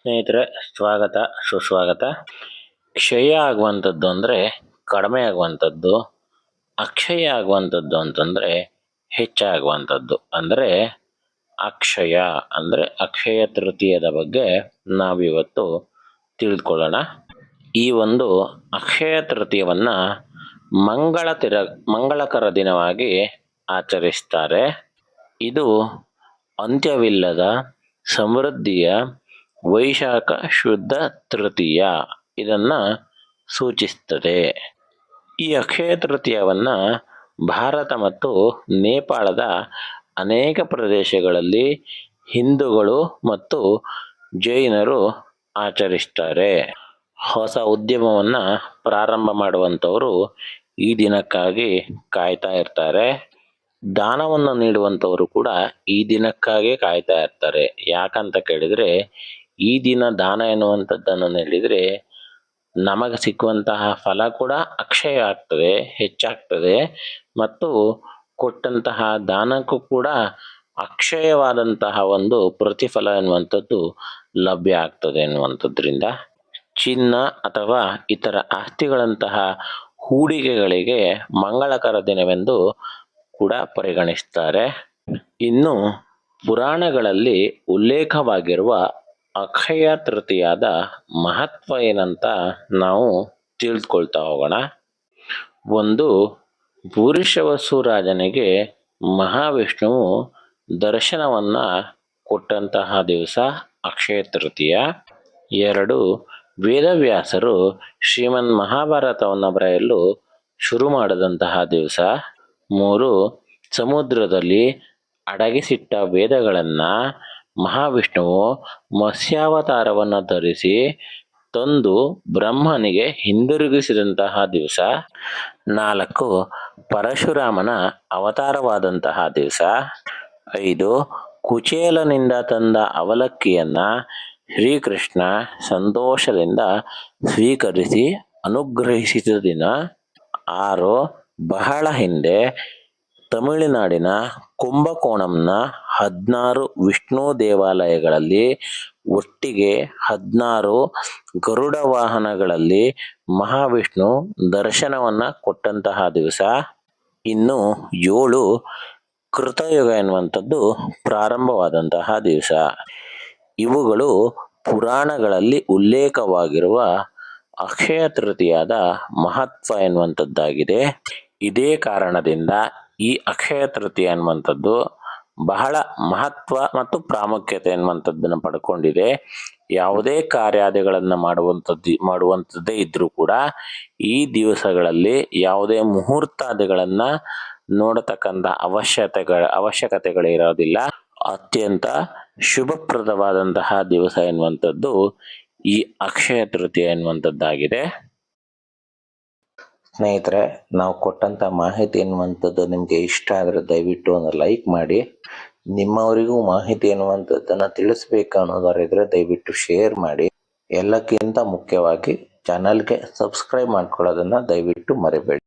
ಸ್ನೇಹಿತರೆ, ಸ್ವಾಗತ, ಸುಸ್ವಾಗತ. ಕ್ಷಯ ಆಗುವಂಥದ್ದು ಅಂದರೆ ಕಡಿಮೆ ಆಗುವಂಥದ್ದು, ಅಕ್ಷಯ ಆಗುವಂಥದ್ದು ಅಂತಂದರೆ ಹೆಚ್ಚಾಗುವಂಥದ್ದು. ಅಂದರೆ ಅಕ್ಷಯ ಅಂದರೆ ಅಕ್ಷಯ ತೃತೀಯದ ಬಗ್ಗೆ ನಾವಿವತ್ತು ತಿಳಿದುಕೊಳ್ಳೋಣ ಈ ಒಂದು ಅಕ್ಷಯ ತೃತೀಯವನ್ನು ಮಂಗಳ ತಿರ, ಮಂಗಳಕರ ದಿನವಾಗಿ ಆಚರಿಸ್ತಾರೆ. ಇದು ಅಂತ್ಯವಿಲ್ಲದ ಸಮೃದ್ಧಿಯ ವೈಶಾಖ ಶುದ್ಧ ತೃತೀಯ ಇದನ್ನು ಸೂಚಿಸ್ತದೆ. ಈ ಅಕ್ಷಯ ತೃತೀಯವನ್ನು ಭಾರತ ಮತ್ತು ನೇಪಾಳದ ಅನೇಕ ಪ್ರದೇಶಗಳಲ್ಲಿ ಹಿಂದೂಗಳು ಮತ್ತು ಜೈನರು ಆಚರಿಸ್ತಾರೆ. ಹೊಸ ಉದ್ಯಮವನ್ನು ಪ್ರಾರಂಭ ಮಾಡುವಂಥವರು ಈ ದಿನಕ್ಕಾಗಿ ಕಾಯ್ತಾ ಇರ್ತಾರೆ. ದಾನವನ್ನು ನೀಡುವಂಥವರು ಕೂಡ ಈ ದಿನಕ್ಕಾಗಿ ಕಾಯ್ತಾ ಇರ್ತಾರೆ. ಯಾಕಂತ ಕೇಳಿದರೆ ಈ ದಿನ ದಾನ ಎನ್ನುವಂಥದ್ದನ್ನು ಹೇಳಿದರೆ ನಮಗೆ ಸಿಕ್ಕುವಂತಹ ಫಲ ಕೂಡ ಅಕ್ಷಯ ಆಗ್ತದೆ, ಹೆಚ್ಚಾಗ್ತದೆ ಮತ್ತು ಕೊಟ್ಟಂತಹ ದಾನಕ್ಕೂ ಕೂಡ ಅಕ್ಷಯವಾದಂತಹ ಒಂದು ಪ್ರತಿಫಲ ಎನ್ನುವಂಥದ್ದು ಲಭ್ಯ ಆಗ್ತದೆ ಎನ್ನುವಂಥದ್ರಿಂದ ಚಿನ್ನ ಅಥವಾ ಇತರ ಆಸ್ತಿಗಳಂತಹ ಹೂಡಿಕೆಗಳಿಗೆ ಮಂಗಳಕರ ದಿನವೆಂದು ಕೂಡ ಪರಿಗಣಿಸ್ತಾರೆ. ಇನ್ನು ಪುರಾಣಗಳಲ್ಲಿ ಉಲ್ಲೇಖವಾಗಿರುವ ಅಕ್ಷಯ ತೃತೀಯದ ಮಹತ್ವ ಏನಂತ ನಾವು ತಿಳಿದುಕೊಳ್ತಾ ಹೋಗೋಣ. ಒಂದು ಪುರುಷವಸು ರಾಜನಿಗೆ ಮಹಾವಿಷ್ಣುವು ದರ್ಶನವನ್ನು ಕೊಟ್ಟಂತಹ ದಿವಸ ಅಕ್ಷಯ ತೃತೀಯ ಎರಡು, ವೇದವ್ಯಾಸರು ಶ್ರೀಮನ್ ಮಹಾಭಾರತವನ್ನು ಬರೆಯಲು ಶುರು ಮಾಡಿದಂತಹ ದಿವಸ. ಮೂರು, ಸಮುದ್ರದಲ್ಲಿ ಅಡಗಿಸಿಟ್ಟ ವೇದಗಳನ್ನು ಮಹಾವಿಷ್ಣುವು ಮತ್ಸ್ಯಾವತಾರವನ್ನು ಧರಿಸಿ ತಂದು ಬ್ರಹ್ಮನಿಗೆ ಹಿಂದಿರುಗಿಸಿದಂತಹ ದಿವಸ, ನಾಲ್ಕು, ಪರಶುರಾಮನ ಅವತಾರವಾದಂತಹ ದಿವಸ, ಐದು, ಕುಚೇಲನಿಂದ ತಂದ ಅವಲಕ್ಕಿಯನ್ನು ಶ್ರೀಕೃಷ್ಣ ಸಂತೋಷದಿಂದ ಸ್ವೀಕರಿಸಿ, ಅನುಗ್ರಹಿಸಿದ ದಿನ, ಆರು, ಬಹಳ ಹಿಂದೆ ತಮಿಳುನಾಡಿನ ಕುಂಭಕೋಣಂನ ಹದಿನಾರು ವಿಷ್ಣು ದೇವಾಲಯಗಳಲ್ಲಿ ಒಟ್ಟಿಗೆ ಹದಿನಾರು ಗರುಡ ವಾಹನಗಳಲ್ಲಿ ಮಹಾವಿಷ್ಣು ದರ್ಶನವನ್ನು ಕೊಟ್ಟಂತಹ ದಿವಸ. ಇನ್ನು ಏಳು ಕೃತಯುಗ ಎನ್ನುವಂಥದ್ದು ಪ್ರಾರಂಭವಾದಂತಹ ದಿವಸ. ಇವುಗಳು ಪುರಾಣಗಳಲ್ಲಿ ಉಲ್ಲೇಖವಾಗಿರುವ ಅಕ್ಷಯ ತೃತೀಯದ ಮಹತ್ವ ಎನ್ನುವಂಥದ್ದಾಗಿದೆ. ಇದೇ ಕಾರಣದಿಂದ ಈ ಅಕ್ಷಯ ತೃತೀಯ ಅನ್ನುವಂಥದ್ದು ಬಹಳ ಮಹತ್ವ ಮತ್ತು ಪ್ರಾಮುಖ್ಯತೆ ಎನ್ನುವಂಥದ್ದನ್ನು ಪಡ್ಕೊಂಡಿದೆ. ಯಾವುದೇ ಕಾರ್ಯಾದಿಗಳನ್ನು ಮಾಡುವಂಥದ್ದು, ಮಾಡುವಂಥದ್ದೇ ಇದ್ದರೂ ಕೂಡ ಈ ದಿವಸಗಳಲ್ಲಿ ಯಾವುದೇ ಮುಹೂರ್ತಾದಿಗಳನ್ನು ನೋಡತಕ್ಕಂಥ ಅವಶ್ಯತೆಗಳ ಅವಶ್ಯಕತೆಗಳಿರೋದಿಲ್ಲ ಅತ್ಯಂತ ಶುಭಪ್ರದವಾದಂತಹ ದಿವಸ ಎನ್ನುವಂಥದ್ದು ಈ ಅಕ್ಷಯ ತೃತೀಯ ಎನ್ನುವಂಥದ್ದಾಗಿದೆ. ಸ್ನೇಹಿತರೆ, ನಾವು ಕೊಟ್ಟಂಥ ಮಾಹಿತಿ ಎನ್ನುವಂಥದ್ದು ನಿಮಗೆ ಇಷ್ಟ ಆದರೆ ದಯವಿಟ್ಟು ಒಂದು ಲೈಕ್ ಮಾಡಿ. ನಿಮ್ಮವರಿಗೂ ಮಾಹಿತಿ ಎನ್ನುವಂಥದ್ದನ್ನು ತಿಳಿಸ್ಬೇಕು ಅನ್ನೋದಾರಿದ್ರೆ ದಯವಿಟ್ಟು ಶೇರ್ ಮಾಡಿ. ಎಲ್ಲಕ್ಕಿಂತ ಮುಖ್ಯವಾಗಿ ಚಾನಲ್ಗೆ ಸಬ್ಸ್ಕ್ರೈಬ್ ಮಾಡ್ಕೊಳ್ಳೋದನ್ನು ದಯವಿಟ್ಟು ಮರಿಬೇಡಿ.